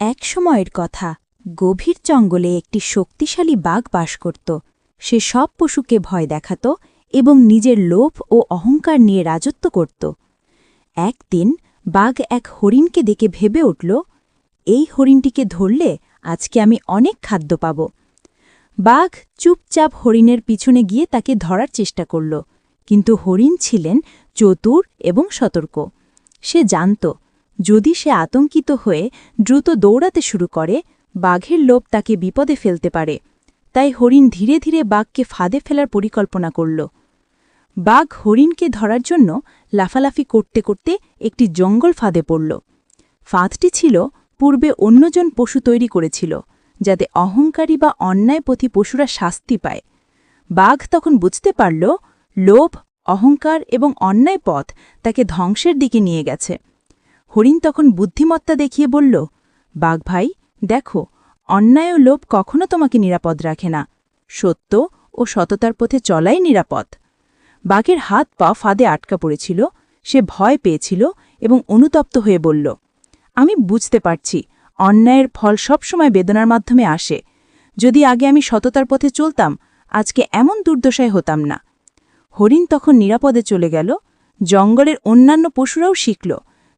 এক সময়ের কথা। গভীর জঙ্গলে একটি শক্তিশালী বাঘ বাস করত। সে সব পশুকে ভয় দেখাত এবং নিজের লোভ ও অহংকার নিয়ে রাজত্ব করত। একদিন বাঘ এক হরিণকে দেখে ভেবে উঠল, এই হরিণটিকে ধরলে আজকে আমি অনেক খাদ্য পাব। বাঘ চুপচাপ হরিণের পিছনে গিয়ে তাকে ধরার চেষ্টা করল, কিন্তু হরিণ ছিলেন চতুর এবং সতর্ক। সে জানত যদি সে আতঙ্কিত হয়ে দ্রুত দৌড়াতে শুরু করে, বাঘের লোভ তাকে বিপদে ফেলতে পারে। তাই হরিণ ধীরে ধীরে বাঘকে ফাঁদে ফেলার পরিকল্পনা করল। বাঘ হরিণকে ধরার জন্য লাফালাফি করতে করতে একটি জঙ্গল ফাঁদে পড়ল। ফাঁদটি ছিল পূর্বে অন্যজন পশু তৈরি করেছিল, যাতে অহংকারী বা অন্যায়পথী পশুরা শাস্তি পায়। বাঘ তখন বুঝতে পারল, লোভ, অহংকার এবং অন্যায় পথ তাকে ধ্বংসের দিকে নিয়ে গেছে। হরিণ তখন বুদ্ধিমত্তা দেখিয়ে বলল, বাঘ ভাই, দেখো, অন্যায় ও লোভ কখনো তোমাকে নিরাপদ রাখে না। সত্য ও সততার পথে চলাই নিরাপদ। বাঘের হাত পা ফাঁদে আটকা পড়েছিল, সে ভয় পেয়েছিল এবং অনুতপ্ত হয়ে বলল, আমি বুঝতে পারছি, অন্যায়ের ফল সবসময় বেদনার মাধ্যমে আসে। যদি আগে আমি সততার পথে চলতাম, আজকে এমন দুর্দশায় হতাম না। হরিণ তখন নিরাপদে চলে গেল, জঙ্গলের অন্যান্য পশুরাও শিখল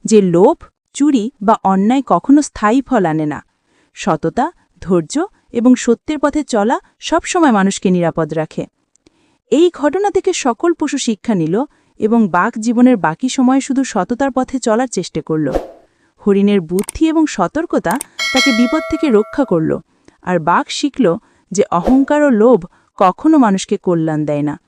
যে লোভ, চুরি বা অন্যায় কখনো স্থায়ী ফল আনে না। সততা, ধৈর্য এবং সত্যের পথে চলা সবসময় মানুষকে নিরাপদ রাখে। এই ঘটনা থেকে সকল পশু শিক্ষা নিল এবং বাঘ জীবনের বাকি সময় শুধু সততার পথে চলার চেষ্টা করল। হরিণের বুদ্ধি এবং সতর্কতা তাকে বিপদ থেকে রক্ষা করল। আর বাঘ শিখল যে অহংকার ও লোভ কখনো মানুষকে কল্যাণ দেয় না।